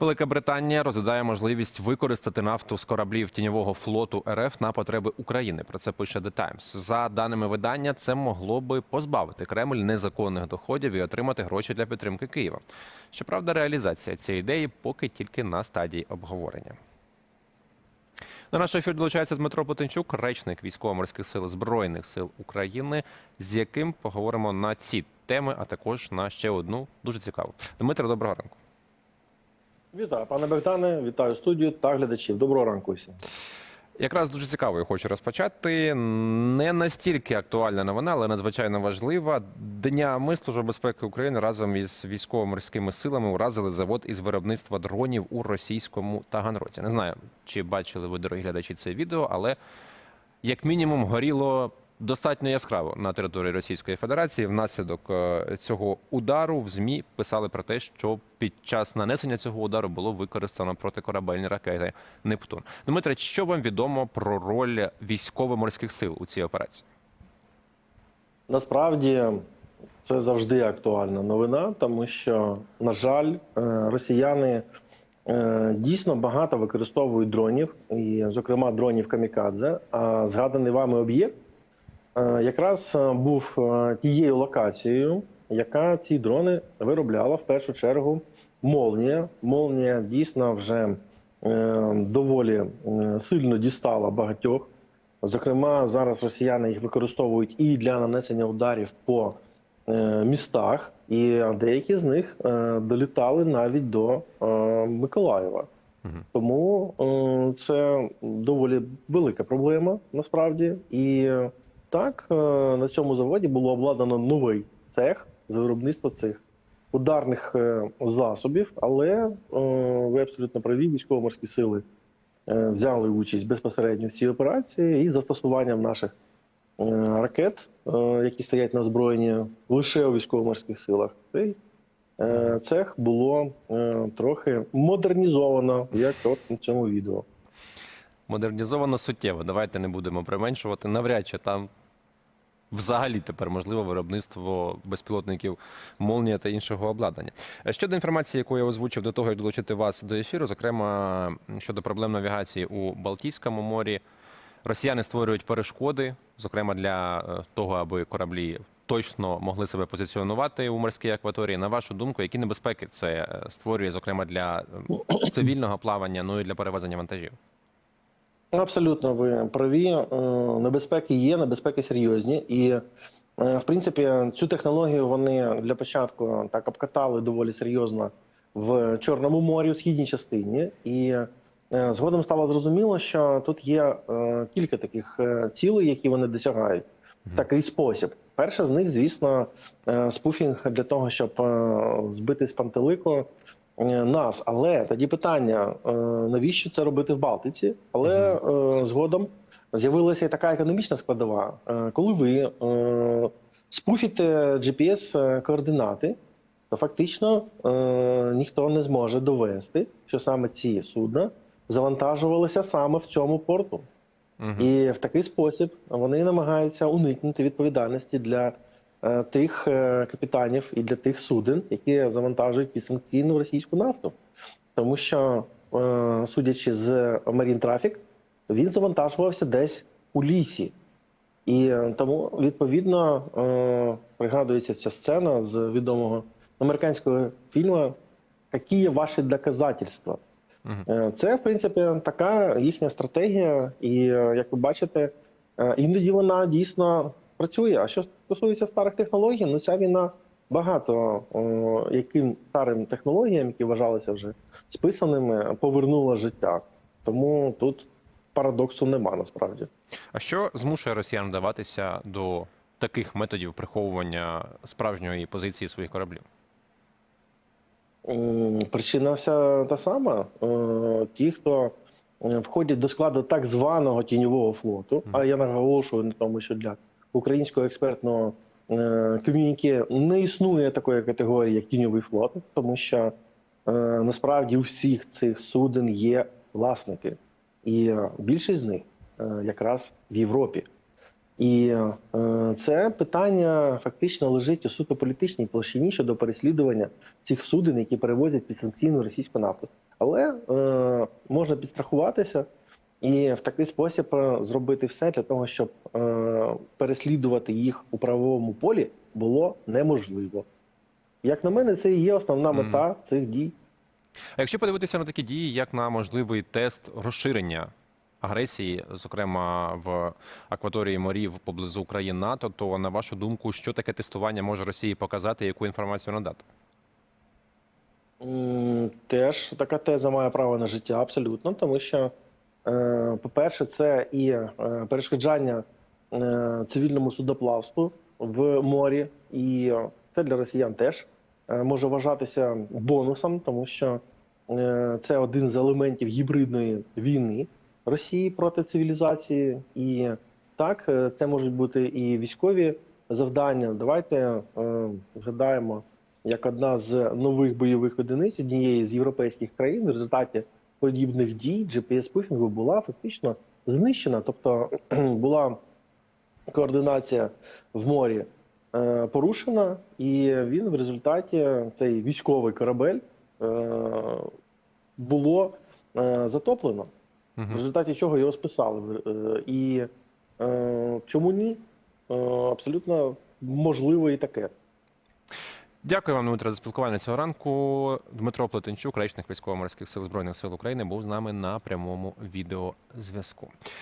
Велика Британія розглядає можливість використати нафту з кораблів тіньового флоту РФ на потреби України. Про це пише The Times. За даними видання, це могло би позбавити Кремль незаконних доходів і отримати гроші для підтримки Києва. Щоправда, реалізація цієї ідеї поки тільки на стадії обговорення. До нашого ефіру долучається Дмитро Потенчук, речник військово-морських сил Збройних сил України, з яким поговоримо на ці теми, а також на ще одну дуже цікаву. Дмитро, доброго ранку. Вітаю, пане Богдане, вітаю студію та глядачів. Доброго ранку всім. Якраз дуже цікаво я хочу розпочати. Не настільки актуальна новина, але надзвичайно важлива. Днями Служба безпеки України разом із військово-морськими силами уразили завод із виробництва дронів у російському Таганроці. Не знаю, чи бачили ви, дорогі глядачі, це відео, але як мінімум горіло достатньо яскраво на території Російської Федерації. Внаслідок е, цього удару в змі писали про те, що під час нанесення цього удару було використано протикорабельні ракети Нептун. Дмитре, що вам відомо про роль військово-морських сил у цій операції? Насправді це завжди актуальна новина, тому що, на жаль, е, росіяни е, дійсно багато використовують дронів, і, зокрема, дронів камікадзе. А згаданий вами об'єкт якраз е, був е, тією локацією, яка ці дрони виробляла в першу чергу Молнія. Молнія дійсно вже е, доволі е, сильно дістала багатьох. Зокрема, зараз росіяни їх використовують і для нанесення ударів по е, містах, і деякі з них е, долітали навіть до е, Миколаєва. Тому е, це доволі велика проблема насправді. І е, так, е, на цьому заводі було обладнано новий цех з виробництва цих ударних е, засобів, але е, ви абсолютно праві, військово-морські сили взяли участь безпосередньо в цій операції і застосуванням наших ракет, які стоять на озброєнні лише у військово-морських силах. Цей цех було трохи модернізовано, як от на цьому відео. Модернізовано суттєво. Давайте не будемо применшувати. Навряд чи там взагалі тепер можливо виробництво безпілотників Молнія та іншого обладнання. Е, Щодо інформації, яку я озвучив до того, як долучити вас до ефіру, зокрема щодо проблем навігації у Балтійському морі, росіяни створюють перешкоди, зокрема для е, того, аби кораблі. Точно могли себе позиціонувати у морській акваторії. На вашу думку, які небезпеки це е, створює, зокрема для цивільного плавання, ну і для перевезення вантажів? Абсолютно, ви праві. Е, Небезпеки є, небезпеки серйозні. І, е, в принципі, цю технологію вони для початку так обкатали доволі серйозно в Чорному морі, у східній частині. І е, згодом стало зрозуміло, що тут є кілька таких цілей, які вони досягають такий спосіб. Перша з них, звісно, спуфінг для того, щоб збити з пантелику нас. Але тоді питання: е, навіщо це робити в Балтиці? Але е, згодом з'явилася і така економічна складова. Е, Коли ви е, спуфіте GPS-координати, то фактично е, ніхто не зможе довести, що саме ці судна завантажувалися саме в цьому порту. Мгм. І в такий спосіб вони намагаються уникнути відповідальності для е, тих е, капітанів і для тих суден, які завантажують підсанкційну російську нафту. Тому що, е, судячи з Marine Traffic, він завантажувався десь у лісі. І е, тому, відповідно, е, пригадується ця сцена з відомого американського фільму «Які ваші доказательства? Е, Це, в принципі, така їхня стратегія, і е, як ви бачите, е, іноді вона дійсно працює. А що стосується старих технологій, ну ця війна багато о, яким старим технологіям, які вважалися вже списаними, повернула життя. Тому тут парадоксу нема насправді. А що змушує росіян вдаватися до таких методів приховування справжньої позиції своїх кораблів? Причина вся та сама. Е, Ті, хто е, входять до складу так званого тіньового флоту, а я наголошую на тому, що для українського експертного е, ком'юніке не існує такої категорії, як тіньовий флот, тому що е, насправді у всіх цих суден є власники, і е, більшість з них якраз в Європі. І це питання фактично лежить у суто політичній площині щодо переслідування цих суден, які перевозять підсанкційну російську нафту. Але е, можна підстрахуватися і в такий спосіб е, зробити все для того, щоб е, переслідувати їх у правовому полі було неможливо. Як на мене, це і є основна мета цих дій. А якщо подивитися на такі дії, як на можливий тест розширення агресії, зокрема в акваторії морів поблизу країн НАТО, то на вашу думку, що таке тестування може Росії показати, яку інформацію надати? Теж така теза має право на життя, абсолютно, тому що, по-перше, це і е, перешкоджання е, цивільному судоплавству в морі, і е, це для росіян теж е, може вважатися бонусом, тому що е, це один з елементів гібридної війни Росії проти цивілізації. І так, е, це можуть бути і військові завдання. Давайте е, згадаємо як одна з нових бойових одиниць однієї з європейських країн в результаті подібних дій GPS-пуфінгу була фактично знищена, тобто була координація в морі е, порушена, і він в результаті цей військовий корабель е, було е, затоплено. В результаті чого його списали. І чому ні? Абсолютно можливо і таке. Дякую вам, Дмитро, за спілкування цього ранку. Дмитро Плетенчук, речник військово-морських сил збройних сил України, був з нами на прямому відеозв'язку.